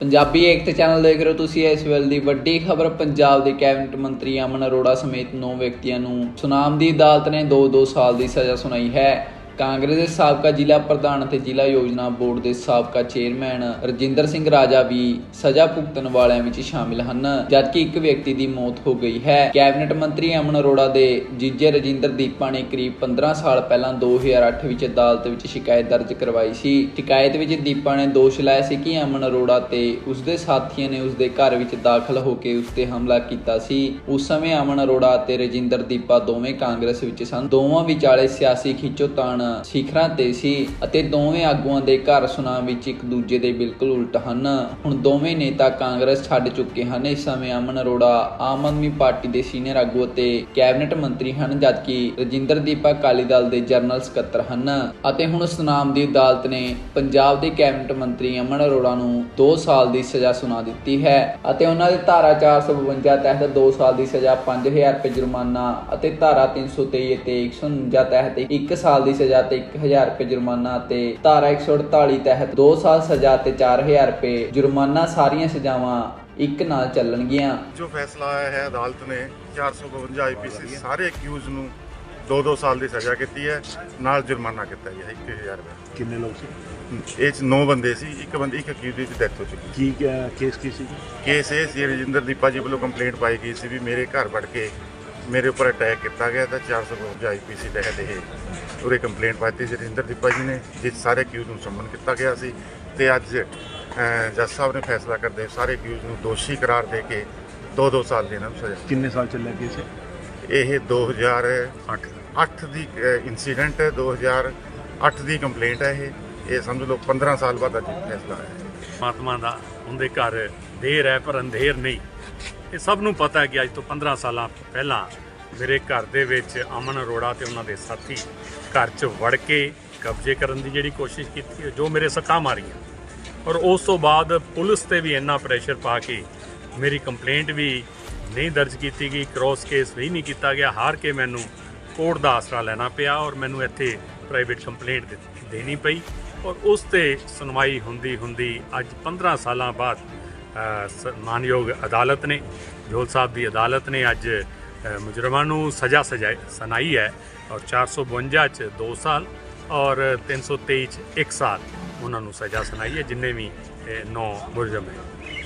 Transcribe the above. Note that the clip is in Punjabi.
ਪੰਜਾਬੀ ਏਕਤਾ ਚੈਨਲ ਦੇਖ ਰਹੇ ਹੋ ਤੁਸੀਂ ਇਸ ਵੇਲੇ ਦੀ ਵੱਡੀ ਖਬਰ। ਪੰਜਾਬ ਦੇ ਕੈਬਨਿਟ ਮੰਤਰੀ ਅਮਨ ਅਰੋੜਾ ਸਮੇਤ 9 ਵਿਅਕਤੀਆਂ ਨੂੰ ਸੁਨਾਮ ਦੀ ਅਦਾਲਤ ਨੇ 2-2 ਸਾਲ ਦੀ ਸਜ਼ਾ ਸੁਣਾਈ ਹੈ। ਕਾਂਗਰਸ ਦੇ ਸਾਬਕਾ ਜ਼ਿਲ੍ਹਾ ਪ੍ਰਧਾਨ ਅਤੇ ਜ਼ਿਲ੍ਹਾ ਯੋਜਨਾ ਬੋਰਡ ਦੇ ਸਾਬਕਾ ਚੇਅਰਮੈਨ ਰਜਿੰਦਰ ਸਿੰਘ ਰਾਜਾ ਵੀ ਸਜ਼ਾ ਭੁਗਤਣ ਵਾਲਿਆਂ ਵਿੱਚ ਸ਼ਾਮਿਲ ਹਨ। ਜਦਕਿ ਇੱਕ ਵਿਅਕਤੀ ਦੀ ਮੌਤ ਹੋ ਗਈ ਹੈ। ਕੈਬਨਿਟ ਮੰਤਰੀ ਅਮਨ ਅਰੋੜਾ ਦੇ ਜੀਜੇ ਰਜਿੰਦਰ ਦੀਪਾ ਨੇ ਕਰੀਬ 15 ਸਾਲ ਪਹਿਲਾਂ 2008 ਵਿੱਚ ਅਦਾਲਤ ਵਿੱਚ ਸ਼ਿਕਾਇਤ ਦਰਜ ਕਰਵਾਈ ਸੀ। ਸ਼ਿਕਾਇਤ ਵਿੱਚ ਦੀਪਾ ਨੇ ਦੋਸ਼ ਲਾਇਆ ਸੀ ਕਿ ਅਮਨ ਅਰੋੜਾ ਤੇ ਉਸਦੇ ਸਾਥੀਆਂ ਨੇ ਉਸਦੇ ਘਰ ਵਿੱਚ ਦਾਖਲ ਹੋ ਕੇ ਉਸ ਤੇ ਹਮਲਾ ਕੀਤਾ ਸੀ। ਉਸ ਸਮੇਂ ਅਮਨ ਅਰੋੜਾ ਅਤੇ ਰਜਿੰਦਰ ਦੀਪਾ ਦੋਵੇਂ ਕਾਂਗਰਸ ਵਿੱਚ ਸਨ। ਦੋਵਾਂ ਵਿਚਾਲੇ ਸਿਆਸੀ ਖਿੱਚੋਤਾਣ ਸਿਖਰਾਂ ਤੇ ਸੀ ਅਤੇ ਦੋਵੇਂ ਆਗੂਆਂ ਦੇ ਘਰ ਸੁਨਾਮ ਵਿੱਚ ਇੱਕ ਦੂਜੇ ਦੇ ਬਿਲਕੁਲ ਉਲਟ ਹਨ। ਹੁਣ ਦੋਵੇਂ ਨੇਤਾ ਕਾਂਗਰਸ ਛੱਡ ਚੁੱਕੇ ਹਨ। ਇਸ ਸਮੇਂ ਅਮਨ ਅਰੋੜਾ ਆਮ ਆਦਮੀ ਪਾਰਟੀ ਦੇ ਸੀਨੀਅਰ ਆਗੂ ਅਤੇ ਕੈਬਨਿਟ ਮੰਤਰੀ ਹਨ, ਜਦਕਿ ਰਜਿੰਦਰ ਦੀਪਾ ਅਕਾਲੀ ਦਲ ਦੇ ਜਨਰਲ ਸਕੱਤਰ ਹਨ। ਅਤੇ ਹੁਣ ਸੁਨਾਮ ਦੀ ਅਦਾਲਤ ਨੇ ਪੰਜਾਬ ਦੇ ਕੈਬਨਿਟ ਮੰਤਰੀ ਅਮਨ ਅਰੋੜਾ ਨੂੰ 2 ਸਾਲ ਦੀ ਸਜ਼ਾ ਸੁਣਾ ਦਿੱਤੀ ਹੈ ਅਤੇ ਉਹਨਾਂ ਦੇ ਧਾਰਾ 452 ਤਹਿਤ 2 ਸਾਲ ਦੀ ਸਜ਼ਾ 5000 ਰੁਪਏ ਜੁਰਮਾਨਾ ਅਤੇ ਧਾਰਾ 323 ਅਤੇ 149 ਤਹਿਤ 1 ਸਾਲ ਦੀ ਸਜ਼ਾ ਤੇ 1000 ਰੁਪਏ ਜੁਰਮਾਨਾ ਅਤੇ ਧਾਰਾ 148 ਤਹਿਤ 2 ਸਾਲ ਸਜ਼ਾ ਤੇ 4000 ਰੁਪਏ ਜੁਰਮਾਨਾ ਸਾਰੀਆਂ ਸਜ਼ਾਵਾਂ ਇੱਕ ਨਾਲ ਚੱਲਣਗੀਆਂ। ਜੋ ਫੈਸਲਾ ਆਇਆ ਹੈ ਅਦਾਲਤ ਨੇ 452 ਆਈਪੀਸੀ ਸਾਰੇ ਅਕਿਊਜ਼ ਨੂੰ 2-2 ਸਾਲ ਦੀ ਸਜ਼ਾ ਕੀਤੀ ਹੈ ਨਾਲ ਜੁਰਮਾਨਾ ਕੀਤਾ ਗਿਆ 1000 ਰੁਪਏ। ਕਿੰਨੇ ਲੋਕ ਸੀ? ਇਹ ਚ 9 ਬੰਦੇ ਸੀ ਇੱਕ ਬੰਦੇ ਇੱਕ ਅਕਿਊਜ਼ ਦੀ ਡੈਥ ਹੋ ਚੁੱਕੀ। ਕੀ ਕੇਸ ਕੀ ਸੀ? ਕੇਸ ਇਹ ਸੀ ਰਜਿੰਦਰ ਦੀਪਾ ਜੀ ਵੱਲੋਂ ਕੰਪਲੇਂਟ ਪਾਈ ਗਈ ਸੀ ਵੀ ਮੇਰੇ ਘਰ ਵੜ ਕੇ ਮੇਰੇ ਉੱਪਰ ਅਟੈਕ ਕੀਤਾ ਗਿਆ ਤਾਂ 452 ਆਈਪੀਸੀ ਤਹਿਤ ਇਹ ਉਰੇ ਕੰਪਲੇਂਟ ਪਾਈ ਸੀ ਰਜਿੰਦਰ ਦੀਪਾ ਜੀ ਨੇ ਜਿਸ ਸਾਰੇ ਅਕਿਊਜ਼ ਨੂੰ ਸੰਮਨ ਕੀਤਾ ਗਿਆ ਸੀ। ਤੇ ਅੱਜ ਜੱਜ ਸਾਹਿਬ ਨੇ ਫੈਸਲਾ ਕਰਦੇ ਸਾਰੇ ਅਕਿਊਜ਼ ਨੂੰ ਦੋਸ਼ੀ ਕਰਾਰ ਦੇ ਕੇ 2-2 ਸਾਲ ਦੀ ਇਹਨਾਂ ਨੂੰ ਸਜ਼ਾ। ਕਿੰਨੇ ਸਾਲ ਚੱਲਿਆ ਕੇਸ ਇਹ? 2008 8 ਦੀ ਇਨਸੀਡੈਂਟ ਹੈ 2008 ਦੀ ਕੰਪਲੇਂਟ ਹੈ ਇਹ। ਇਹ ਸਮਝ ਲਓ 15 ਸਾਲ ਬਾਅਦ ਅੱਜ ਫੈਸਲਾ ਆਇਆ ਹੈ ਪਰਮਾਤਮਾ ਦਾ ਉਹਦੇ ਘਰ ਦੇਰ ਹੈ ਪਰ ਅੰਧੇਰ ਨਹੀਂ। ਇਹ ਸਭ ਨੂੰ ਪਤਾ ਹੈ ਕਿ ਅੱਜ ਤੋਂ 15 ਸਾਲਾਂ ਪਹਿਲਾਂ ਮੇਰੇ ਘਰ ਦੇ ਵਿੱਚ ਅਮਨ ਅਰੋੜਾ ਤੇ ਉਹਨਾਂ ਦੇ ਸਾਥੀ ਘਰ 'ਚ ਵੜ ਕੇ ਕਬਜ਼ੇ ਕਰਨ ਦੀ ਜਿਹੜੀ ਕੋਸ਼ਿਸ਼ ਕੀਤੀ ਜੋ ਮੇਰੇ ਸੱਟਾਂ ਮਾਰੀਆਂ। ਔਰ ਉਸ ਤੋਂ ਬਾਅਦ ਪੁਲਿਸ ਤੇ ਵੀ ਇੰਨਾ ਪ੍ਰੈਸ਼ਰ ਪਾ ਕੇ ਮੇਰੀ ਕੰਪਲੇਂਟ ਵੀ ਨਹੀਂ ਦਰਜ ਕੀਤੀ ਗਈ ਕ੍ਰੋਸ ਕੇਸ ਵੀ ਨਹੀਂ ਕੀਤਾ ਗਿਆ, ਹਾਰ ਕੇ ਮੈਨੂੰ ਕੋਰਟ ਦਾ ਆਸਰਾ ਲੈਣਾ ਪਿਆ ਔਰ ਮੈਨੂੰ ਇੱਥੇ ਪ੍ਰਾਈਵੇਟ ਕੰਪਲੇਂਟ ਦੇ- ਦੇਣੀ ਪਈ। ਔਰ ਉਸ ਤੇ ਸੁਣਵਾਈ ਹੁੰਦੀ ਹੁੰਦੀ ਅੱਜ 15 ਸਾਲਾਂ ਬਾਅਦ ਮਾਨਯੋਗ ਅਦਾਲਤ ਨੇ, ਜੋਲ ਸਾਹਿਬ ਦੀ ਅਦਾਲਤ ਨੇ ਅੱਜ ਮੁਜਰਮਾਂ ਨੂੰ ਸਜ਼ਾ ਸਜਾਈ, ਸੁਣਾਈ ਹੈ ਔਰ 452 ਚ 2 ਸਾਲ ਔਰ 323 ਚ 1 ਸਾਲ ਉਹਨਾਂ ਨੂੰ ਸਜ਼ਾ ਸੁਣਾਈ ਹੈ, ਜਿੰਨੇ ਵੀ ਨੌ ਮੁਜਰਮ ਹੈ।